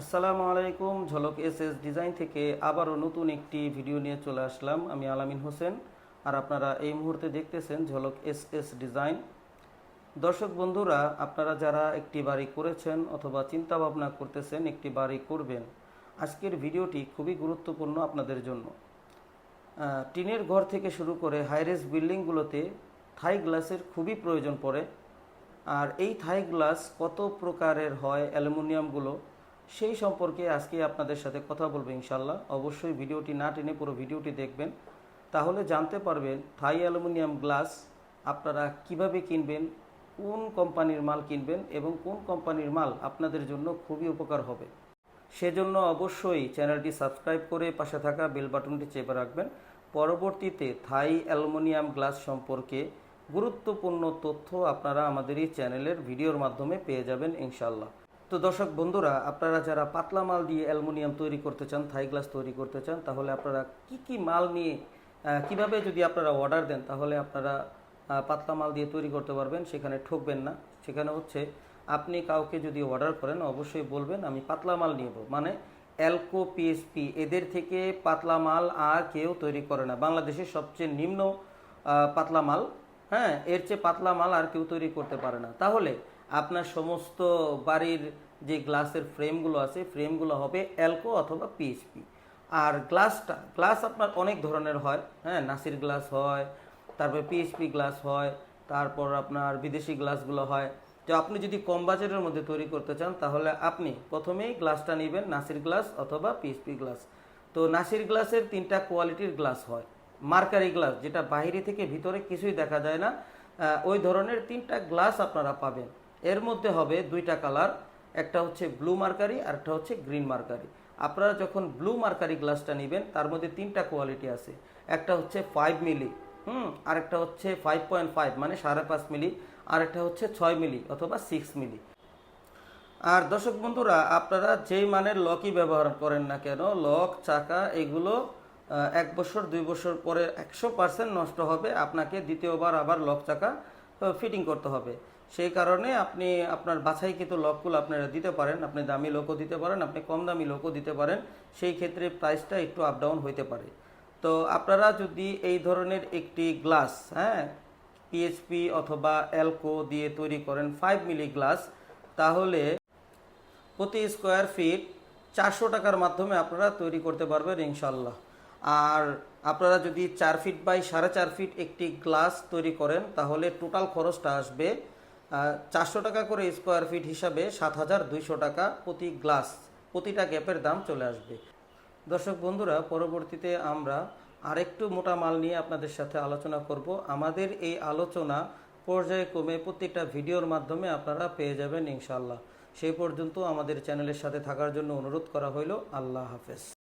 আসসালামু আলাইকুম, ঝলক এস এস ডিজাইন থেকে আবারও নতুন একটি ভিডিও নিয়ে চলে আসলাম। আমি আলামিন হোসেন, আর আপনারা এই মুহূর্তে দেখতেছেন ঝলক এস এস ডিজাইন। দর্শক বন্ধুরা, আপনারা যারা একটি বাড়ি করেছেন অথবা চিন্তা ভাবনা করতেছেন একটি বাড়ি করবেন, আজকের ভিডিওটি খুবই গুরুত্বপূর্ণ আপনাদের জন্য। টিনের ঘর থেকে শুরু করে হাইরেস বিল্ডিংগুলোতে থাই গ্লাসের খুবই প্রয়োজন পড়ে। আর এই থাই গ্লাস কত প্রকারের হয়, অ্যালুমিনিয়ামগুলো সেই সম্পর্কে আজকে আপনাদের সাথে কথা বলব ইনশাল্লাহ অবশ্যই ভিডিওটি না টেনে পুরো ভিডিওটি দেখবেন। তাহলে জানতে পারবেন থাই অ্যালুমিনিয়াম গ্লাস আপনারা কীভাবে কিনবেন, কোন কোম্পানির মাল কিনবেন এবং কোন কোম্পানির মাল আপনাদের জন্য খুবই উপকার হবে। সেজন্য অবশ্যই চ্যানেলটি সাবস্ক্রাইব করে পাশে থাকা বেল বাটনটি চেপে রাখবেন। পরবর্তীতে থাই অ্যালুমিনিয়াম গ্লাস সম্পর্কে গুরুত্বপূর্ণ তথ্য আপনারা আমাদের এই চ্যানেলের ভিডিওর মাধ্যমে পেয়ে যাবেন ইনশাল্লাহ তো দর্শক বন্ধুরা, আপনারা যারা পাতলা মাল দিয়ে অ্যালুমিনিয়াম তৈরি করতে চান, থাই গ্লাস তৈরি করতে চান, তাহলে আপনারা কি কি মাল নিয়ে কীভাবে যদি আপনারা অর্ডার দেন, তাহলে আপনারা পাতলা মাল দিয়ে তৈরি করতে পারবেন, সেখানে ঠকবেন না। সেখানে হচ্ছে, আপনি কাউকে যদি অর্ডার করেন, অবশ্যই বলবেন, আমি পাতলা মাল নিব। মানে অ্যালকো পিএসপি এদের থেকে পাতলা মাল আর কেউ তৈরি করে না। বাংলাদেশের সবচেয়ে নিম্ন পাতলা মাল হ্যাঁ এর চেয়ে পাতলা মাল আর কেউ তৈরি করতে পারে না। তাহলে আপনার সমস্ত বাড়ির যে গ্লাসের ফ্রেমগুলো আছে, ফ্রেমগুলো হবে অ্যালকো অথবা পিএসপি আর গ্লাসটা, গ্লাস আপনার অনেক ধরনের হয় হ্যাঁ নাসির গ্লাস হয়, তারপর পিএইচপি গ্লাস হয়, তারপর আপনার বিদেশি গ্লাসগুলো হয়। তো আপনি যদি কম বাজেটের মধ্যে তৈরি করতে চান, তাহলে আপনি প্রথমেই গ্লাসটা নেবেন নাসির গ্লাস অথবা পিএইচপি গ্লাস। তো নাসির গ্লাসের তিনটা কোয়ালিটির গ্লাস হয়। মার্কারি গ্লাস, যেটা বাইরে থেকে ভিতরে কিছুই দেখা যায় না ওই ধরনের তিনটা গ্লাস আপনারা পাবেন। এর মধ্যে হবে দুইটা কালার, একটা হচ্ছে ব্লু মার্কারি আর একটা হচ্ছে গ্রিন মার্কারি। আপনারা যখন ব্লু মার্কারি গ্লাসটা নেবেন, তার মধ্যে তিনটা কোয়ালিটি আছে। একটা হচ্ছে ফাইভ মিলি হুম আরেকটা হচ্ছে ফাইভ পয়েন্ট ফাইভ মানে সাড়ে পাঁচ মিলি আর একটা হচ্ছে ছয় মিলি অথবা সিক্স মিলি আর দর্শক বন্ধুরা, আপনারা যেই মানের লকই ব্যবহার করেন না কেন, লক, চাকা, এগুলো এক বছর, দুই বছর পরে একশো পার্সেন্ট নষ্ট হবে। আপনাকে দ্বিতীয়বার আবার লক, চাকা ফিটিং করতে হবে। সেই কারণে আপনি আপনার বাছাই বাছাইকৃত লকগুলো আপনারা দিতে পারেন, আপনি দামি লোকও দিতে পারেন, আপনি কম দামি লোকও দিতে পারেন, সেই ক্ষেত্রে প্রাইসটা একটু আপ ডাউন হইতে পারে। তো আপনারা যদি এই ধরনের একটি গ্লাস হ্যাঁ পিএইচপি অথবা অ্যালকো দিয়ে তৈরি করেন ফাইভ মিলি গ্লাস তাহলে প্রতি স্কোয়ার ফিট চারশো টাকার মাধ্যমে আপনারা তৈরি করতে পারবেন ইনশাল্লাহ আর আপনারা যদি চার ফিট বাই সাড়ে চার ফিট একটি গ্লাস তৈরি করেন, তাহলে টোটাল খরচটা আসবে চারশো টাকা করে স্কোয়ার ফিট হিসাবে সাত হাজার দুইশো টাকা প্রতি গ্লাস প্রতিটা গ্যাপের দাম চলে আসবে। দর্শক বন্ধুরা, পরবর্তীতে আমরা আরেকটু মোটা মাল নিয়ে আপনাদের সাথে আলোচনা করব। আমাদের এই আলোচনা পর্যায়ক্রমে প্রত্যেকটা ভিডিওর মাধ্যমে আপনারা পেয়ে যাবেন ইনশাল্লাহ সেই পর্যন্ত আমাদের চ্যানেলের সাথে থাকার জন্য অনুরোধ করা হইল। আল্লাহ হাফেজ।